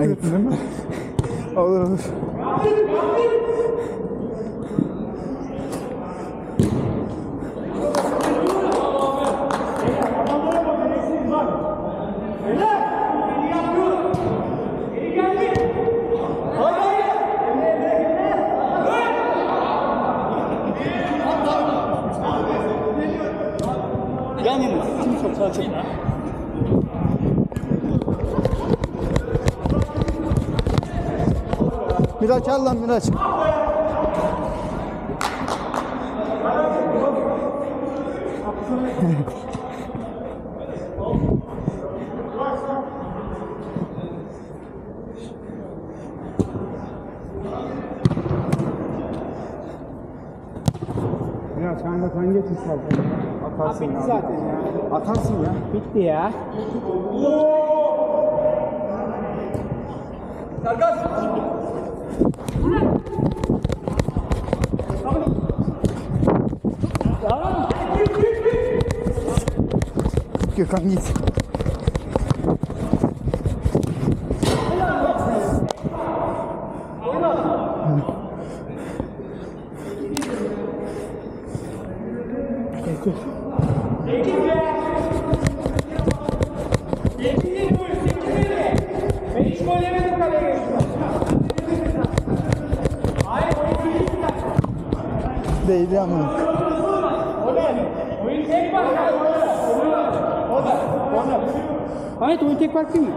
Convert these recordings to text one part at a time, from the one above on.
Ayıp. değil mi? Olur olur. Yan yana. Şimdi çok Miraç al lan Miraç. Biraz kanka sen geç istersen. Atarsın ya. zaten ya. Atarsın ya. Bitti ya. Gökhan'ı Thank you. Değdi ama. Oyun tek var. Ahmet oyun tek fark değil mi?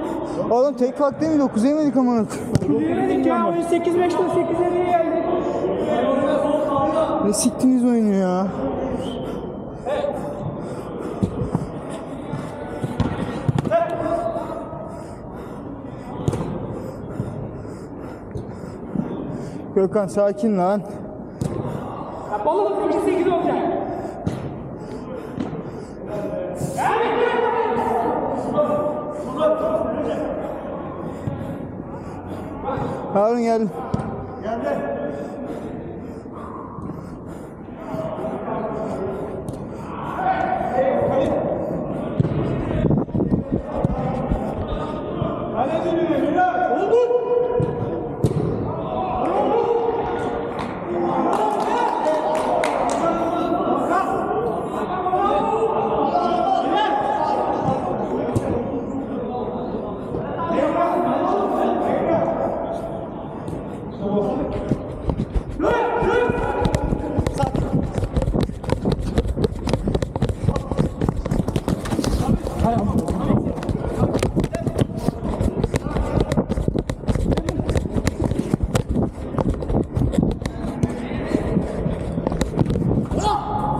Oğlum tek fark değil mi? 9 yemedik amına. Yemedik ya oyun 8-5'ten 8'e geldi. Ne siktiniz oyunu ya? Gökhan sakin lan. Yapalım 8-8 olacak. Harun gel.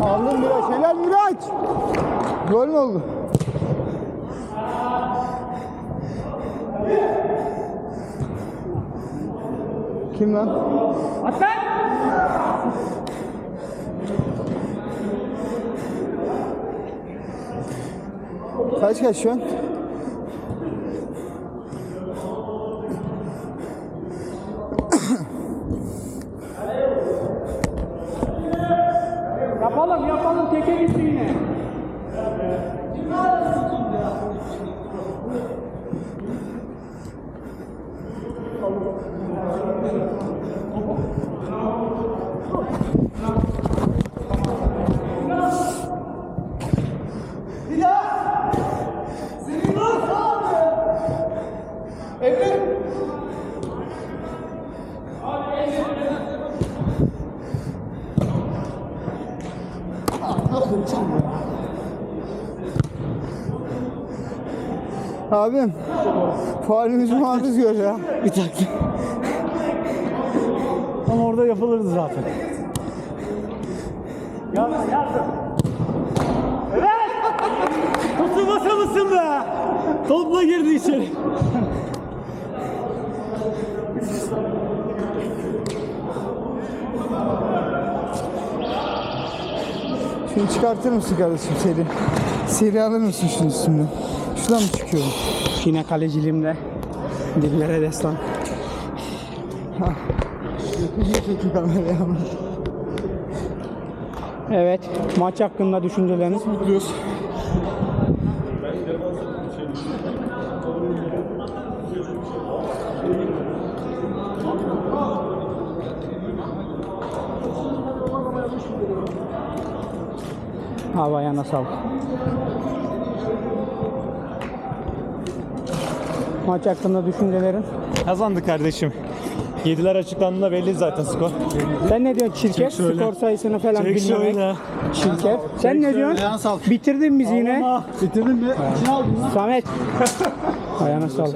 Aldın Miraç. Helal Miraç. Gol mü oldu? Kim lan? At lan! Kaç kaç şu an? Yapalım yapalım teke gitti yine. Thank you. Abim. Faalimizi muhafiz gör ya. Bir dakika. Ama orada yapılırdı zaten. Ya yardım. Evet. Kutu mısın be? Topla girdi içeri. Şunu çıkartır mısın kardeşim seri? Seri alır mısın şunun üstünden? Şuradan mı çıkıyorum? Yine kaleciliğimde. Dillere destan. evet, maç hakkında düşünceleriniz mutluyuz. Havaya nasıl? Maç hakkında düşüncelerin. Kazandık kardeşim. Yediler açıklandığında belli zaten skor. Sen ne diyorsun çirkef? Çek şöyle. Skor sayısını falan Çek bilmemek. şöyle. Çirkef. Sen ne diyorsun? Bitirdin bizi yine. Bitirdin mi? İçine aldın lan. Samet. Ayağına sağlık.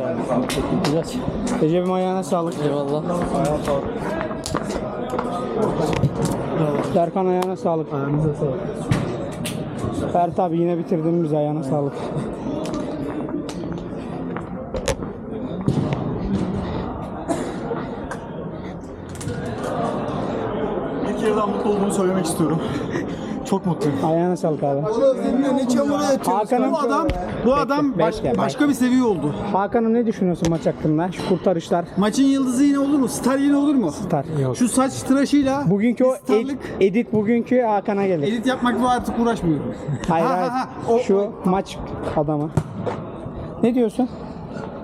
Recep'im ayağına sağlık. Eyvallah. Serkan ayağına sağlık. Ayağınıza sağlık. Fert abi yine bitirdin bizi ayağına sağlık. Daha mutlu olduğumu söylemek istiyorum. Çok mutluyum. Ayağına sağlık abi. ne çamura yatıyorsun? Bu adam, bu adam baş- bekle, başka bir seviye oldu. Hakan'ım ne düşünüyorsun maç hakkında? Şu kurtarışlar. Maçın yıldızı yine olur mu? Star yine olur mu? Star. Şu saç tıraşıyla Bugünkü o ed- starlık edit bugünkü Hakan'a gelir. edit yapmakla artık uğraşmıyorum. Hayır Ha, hayır. ha, ha. O- Şu maç adamı. Ne diyorsun?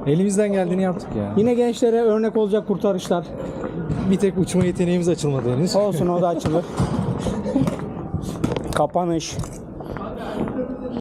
Elimizden geldiğini yaptık ya. Yine gençlere örnek olacak kurtarışlar. Bir tek uçma yeteneğimiz açılmadı henüz. Olsun o da açılır. Kapanış.